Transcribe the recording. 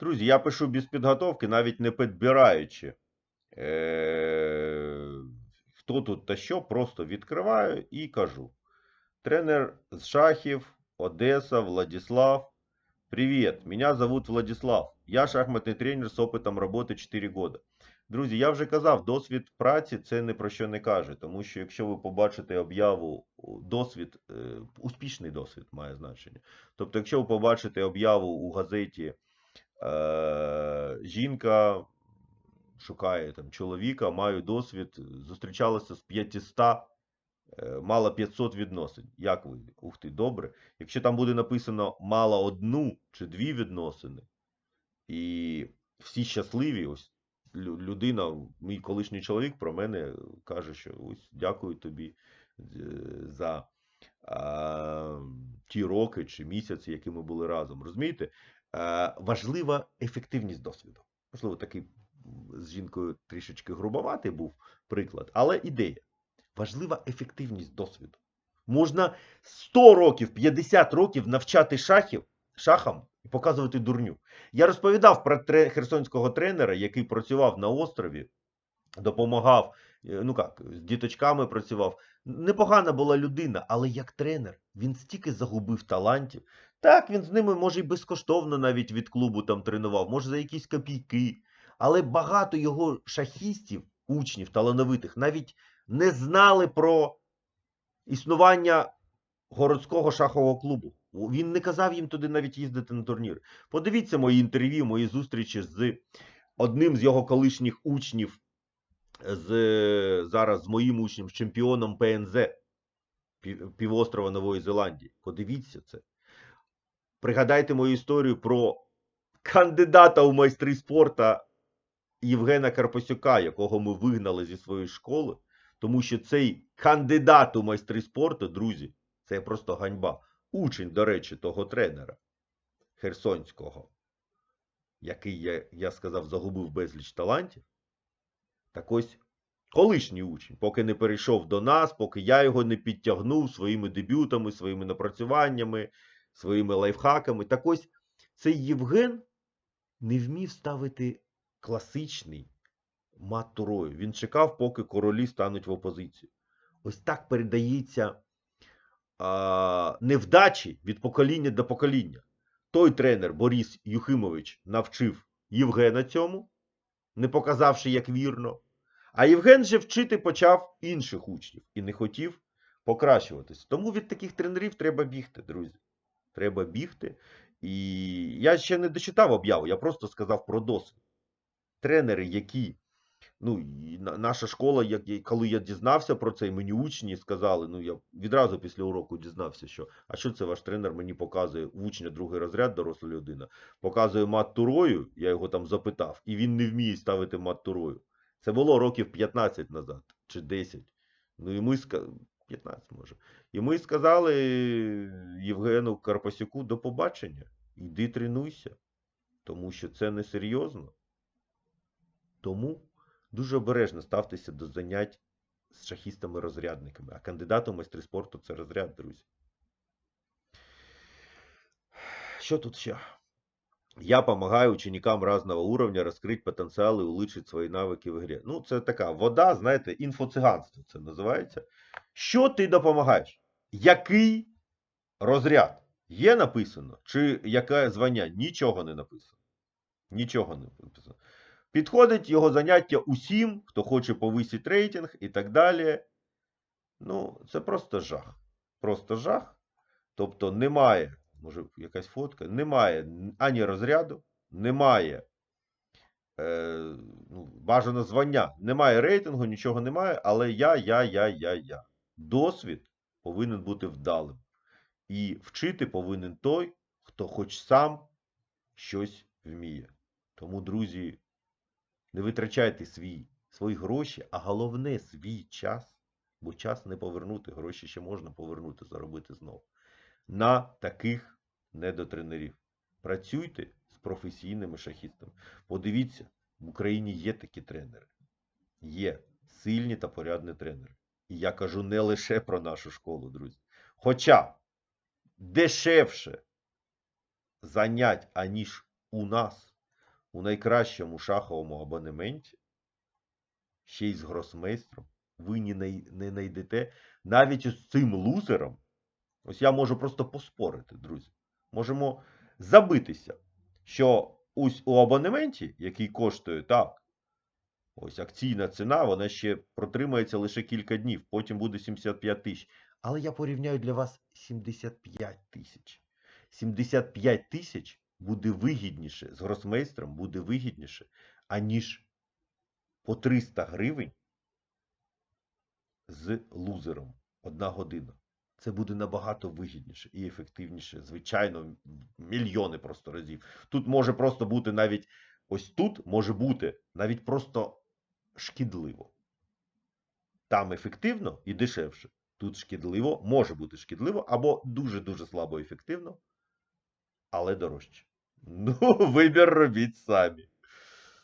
Друзі, я пишу без підготовки, навіть не підбираючи, е, хто тут та що, просто відкриваю і кажу. Тренер з шахів, Одеса, Владислав. Привет, меня зовут Владислав. Я шахматний тренер з опитом роботи 4 года. Друзі, я вже казав, досвід праці це ні про що не каже, тому що якщо ви побачите об'яву, досвід, е, успішний досвід має значення. Тобто, якщо ви побачите об'яву у газеті е, жінка шукає там чоловіка, маю досвід, зустрічалася з 500, е, мала 500 відносин. Як ви? Ух ти, добре. Якщо там буде написано мала одну чи дві відносини, і всі щасливі, ось людина, мій колишній чоловік про мене каже, що ось дякую тобі е, за ті роки чи місяці, які ми були разом. Розумієте? Е, важлива ефективність досвіду. Можливо, такий з жінкою трішечки грубоватий був приклад, але ідея. Важлива ефективність досвіду. Можна 100 років, 50 років навчати шахів, шахам і показувати дурню. Я розповідав про тре- херсонського тренера, який працював на острові, допомагав, е, ну як, з діточками працював. Непогана була людина, але як тренер він стільки загубив талантів. Так, він з ними, може, і безкоштовно навіть від клубу там тренував, може за якісь копійки. Але багато його шахістів, учнів талановитих, навіть не знали про існування городського шахового клубу. Він не казав їм туди навіть їздити на турніри. Подивіться мої інтерв'ю, мої зустрічі з одним з його колишніх учнів, з, зараз з моїм учнем, з чемпіоном ПНЗ півострова Нової Зеландії. Подивіться це. Пригадайте мою історію про кандидата у майстри спорта Євгена Карпасюка, якого ми вигнали зі своєї школи, тому що цей кандидат у майстри спорту, друзі, це просто ганьба. Учень, до речі, того тренера Херсонського, який, я, я сказав, загубив безліч талантів. Так ось колишній учень, поки не перейшов до нас, поки я його не підтягнув своїми дебютами, своїми напрацюваннями, своїми лайфхаками. Так ось цей Євген не вмів ставити класичний мат турою. Він чекав, поки королі стануть в опозицію. Ось так передається а, невдачі від покоління до покоління. Той тренер Борис Юхимович навчив Євгена цьому, не показавши, як вірно. А Євген же вчити почав інших учнів і не хотів покращуватись. Тому від таких тренерів треба бігти, друзі. Треба бігти. І я ще не дочитав об'яву, я просто сказав про досвід. Тренери, які, ну, наша школа, як, коли я дізнався про це, і мені учні сказали, ну я відразу після уроку дізнався, що а що це ваш тренер мені показує учня другий розряд, доросла людина, показує мат турою, я його там запитав, і він не вміє ставити мат турою. Це було років 15 назад чи 10. Ну і ми ска- 15 може. І ми сказали Євгену Карпасюку до побачення. Йди тренуйся, тому що це несерйозно. Тому дуже обережно ставтеся до занять з шахістами-розрядниками. А кандидатом майстри спорту це розряд, друзі. Що тут ще? Я помогаю ученикам разного уровня раскрыть потенциал и улучшить свої навики в ігрі. Ну, це така вода, знаєте, інфоциганство це називається. Що ти допомагаєш? Який розряд? Є написано? Чи яке звання? Нічого не написано. Нічого не написано. Підходить його заняття усім, хто хоче повисити рейтинг і так далі. Ну, це просто жах. Просто жах. Тобто немає, може якась фотка, немає ані розряду, немає е, ну, бажано звання, немає рейтингу, нічого немає, але я, я, я, я, я. Досвід повинен бути вдалим. І вчити повинен той, хто хоч сам щось вміє. Тому, друзі, не витрачайте свій, свої гроші, а головне свій час, бо час не повернути, гроші ще можна повернути, заробити знову. На таких недотренерів. Працюйте з професійними шахістами. Подивіться, в Україні є такі тренери. Є сильні та порядні тренери. І я кажу не лише про нашу школу, друзі. Хоча дешевше занять, аніж у нас, у найкращому шаховому абонементі, ще й з гросмейстром, ви не, най- не знайдете навіть з цим лузером. Ось я можу просто поспорити, друзі. Можемо забитися, що ось у абонементі, який коштує так, ось акційна ціна, вона ще протримається лише кілька днів, потім буде 75 тисяч. Але я порівняю для вас 75 тисяч. 75 тисяч буде вигідніше, з гросмейстром буде вигідніше, аніж по 300 гривень з лузером. Одна година. Це буде набагато вигідніше і ефективніше. Звичайно, мільйони просто разів. Тут може просто бути навіть ось тут може бути навіть просто шкідливо. Там ефективно і дешевше. Тут шкідливо, може бути шкідливо або дуже-дуже слабо ефективно, але дорожче. Ну, вибір робіть самі.